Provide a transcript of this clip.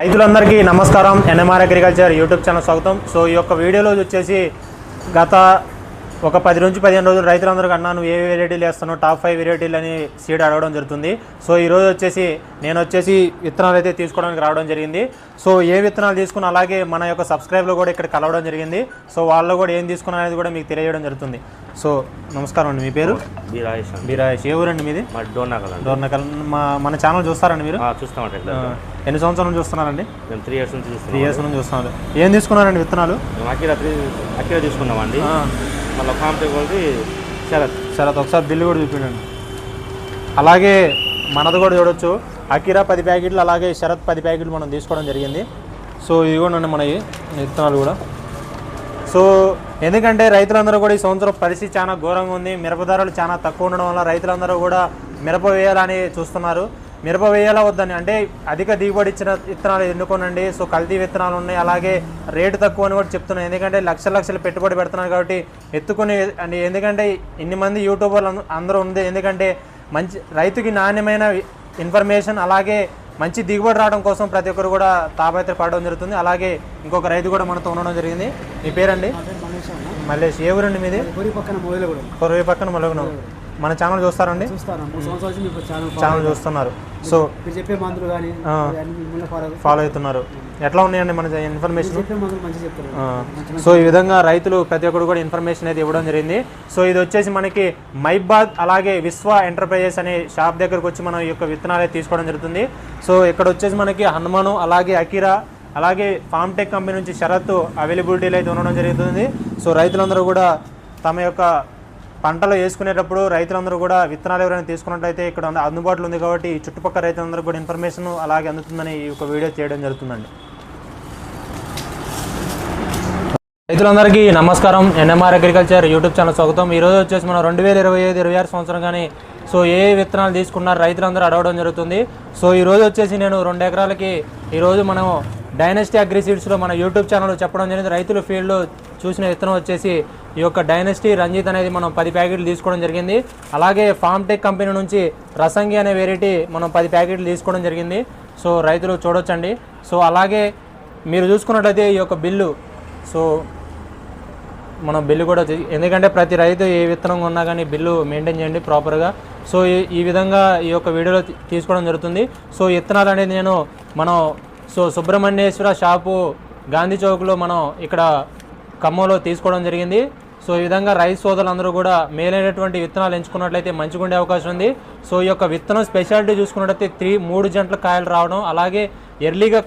రైతులందరికీ నమస్కారం. NMR agriculture YouTube channel స్వాగతం. సో ఈ యొక్క వీడియోలో వచ్చేసి గత ఒక పది నుంచి పదిహేను రోజులు రైతులందరికీ అన్నా నువ్వు ఏ వెరైటీలు వేస్తున్నావు టాప్ ఫైవ్ వెరైటీలు అని సీడ్ అడగడం జరుగుతుంది. సో ఈ రోజు వచ్చేసి నేను వచ్చేసి విత్తనాలు అయితే తీసుకోవడానికి రావడం జరిగింది. సో ఏ విత్తనాలు తీసుకున్నా అలాగే మన యొక్క సబ్స్క్రైబ్లో కూడా ఇక్కడ కలవడం జరిగింది. సో వాళ్ళు కూడా ఏం తీసుకున్నా అనేది కూడా మీకు తెలియజేయడం జరుగుతుంది. సో నమస్కారం అండి. మీ పేరు? బి రాజేష్ అండి. బీరాయేష్ ఏ ఊరండి మీది? డోర్నాకల్ డోర్నకల్. మా మన ఛానల్ చూస్తారండి మీరు? చూస్తామండి ఎన్ని సంవత్సరాల నుంచి చూస్తున్నారండి? మేము త్రీ ఇయర్స్ నుంచి త్రీ ఇయర్స్ నుంచి చూస్తున్నారు ఏం తీసుకున్నారండి విత్తనాలు? అఖిల త్రీ అఖిల తీసుకున్నామండి. మళ్ళీ ఫామ్ కొద్ది శరత్. అది ఒకసారి బిల్లు కూడా చూపించండి. అలాగే మనది కూడా చూడొచ్చు. అకిరా పది ప్యాకెట్లు అలాగే శరత్ పది ప్యాకెట్లు మనం తీసుకోవడం జరిగింది. సో ఇవి కూడా ఉన్నాయి మన విత్తనాలు కూడా. సో ఎందుకంటే రైతులందరూ కూడా ఈ సంవత్సరం పరిస్థితి చాలా ఘోరంగా ఉంది. మిరప ధరలు చాలా తక్కువ ఉండడం వల్ల రైతులందరూ కూడా మిరప వేయాలని చూస్తున్నారు. మిరప వేయాలా వద్దని. అంటే అధిక దిగుబడి ఇచ్చిన విత్తనాలు ఎన్నుకోనండి. సో కల్తీ విత్తనాలు ఉన్నాయి. అలాగే రేటు తక్కువ అని కూడా చెప్తున్నాను. ఎందుకంటే లక్షల లక్షలు పెట్టుబడి పెడుతున్నారు కాబట్టి ఎత్తుకుని ఎందుకంటే ఇన్ని మంది యూట్యూబర్లు అంద- అందరూ ఉంది. ఎందుకంటే మంచి రైతుకి నాణ్యమైన ఇన్ఫర్మేషన్ అలాగే మంచి దిగుబడి రావడం కోసం ప్రతి ఒక్కరు కూడా తాపత్ర పడడం జరుగుతుంది. అలాగే ఇంకొక రైతు కూడా మనతో ఉండడం జరిగింది. మీ పేరండి? మల్లేష్ ఏ ఊరండి మీది? పక్కన పక్కన మలగనం మన ఛానల్ చూస్తారండి? ఛానల్ చూస్తున్నారు. సో చెప్పే మందులు కానీ ఫాలో అవుతున్నారు. ఎట్లా ఉన్నాయండి మన ఇన్ఫర్మేషన్ సో ఈ విధంగా రైతులు ప్రతి ఒక్కరు కూడా ఇన్ఫర్మేషన్ అయితే ఇవ్వడం జరిగింది. సో ఇది వచ్చేసి మనకి మైబాద్ అలాగే విశ్వ ఎంటర్ప్రైజెస్ అనే షాప్ దగ్గరకు వచ్చి మనం ఈ యొక్క విత్తనాలు తీసుకోవడం జరుగుతుంది. సో ఇక్కడ వచ్చేసి మనకి హనుమాను అలాగే అకిరా అలాగే ఫామ్ టెక్ కంపెనీ నుంచి షరత్ అవైలబిలిటీలు అయితే ఉండడం జరుగుతుంది. సో రైతులందరూ కూడా తమ యొక్క పంటలు వేసుకునేటప్పుడు రైతులందరూ కూడా విత్తనాలు ఎవరైనా తీసుకున్నట్లయితే ఇక్కడ అందుబాటులో ఉంది కాబట్టి చుట్టుపక్కల రైతులందరూ కూడా ఇన్ఫర్మేషన్ అలాగే అందుతుందని ఈ యొక్క వీడియో చేయడం జరుగుతుందండి. రైతులందరికీ నమస్కారం. ఎన్ఎంఆర్ అగ్రికల్చర్ యూట్యూబ్ ఛానల్ స్వాగతం. ఈరోజు వచ్చేసి మనం రెండు వేల ఇరవై ఐదు ఇరవై ఆరు సంవత్సరం కానీ సో ఏ ఏ విత్తనాలు తీసుకున్నారు రైతులందరూ అడగడం జరుగుతుంది. సో ఈరోజు వచ్చేసి నేను రెండు ఎకరాలకి ఈరోజు మనం డైనస్టీ అగ్రి సీడ్స్లో మన యూట్యూబ్ ఛానల్ చెప్పడం జరిగింది. రైతుల ఫీల్డ్లో చూసిన విత్తనం వచ్చేసి ఈ యొక్క డైనస్టీ రంజిత్ అనేది మనం పది ప్యాకెట్లు తీసుకోవడం జరిగింది. అలాగే ఫామ్ టెక్ కంపెనీ నుంచి రసంగి అనే వెరైటీ మనం పది ప్యాకెట్లు తీసుకోవడం జరిగింది. సో రైతులు చూడొచ్చండి. సో అలాగే మీరు చూసుకున్నట్లయితే ఈ యొక్క బిల్లు సో మనం బిల్లు కూడా ఎందుకంటే ప్రతి రైతు ఏ విత్తనం ఉన్నా కానీ బిల్లు మెయింటైన్ చేయండి ప్రాపర్గా సో ఈ ఈ విధంగా ఈ యొక్క వీడియోలో తీసుకోవడం జరుగుతుంది. సో విత్తనాలు అనేది నేను మనం సో సుబ్రహ్మణ్యేశ్వర షాపు గాంధీ చౌక్లో మనం ఇక్కడ ఖమ్మంలో తీసుకోవడం జరిగింది. సో ఈ విధంగా రైతు సోదరులందరూ కూడా మేలైనటువంటి విత్తనాలు ఎంచుకున్నట్లయితే మంచిగా ఉండే అవకాశం ఉంది. సో ఈ యొక్క విత్తనం స్పెషాలిటీ చూసుకున్నట్లయితే త్రీ మూడు జంటల కాయలు రావడం అలాగే ఎర్లీగా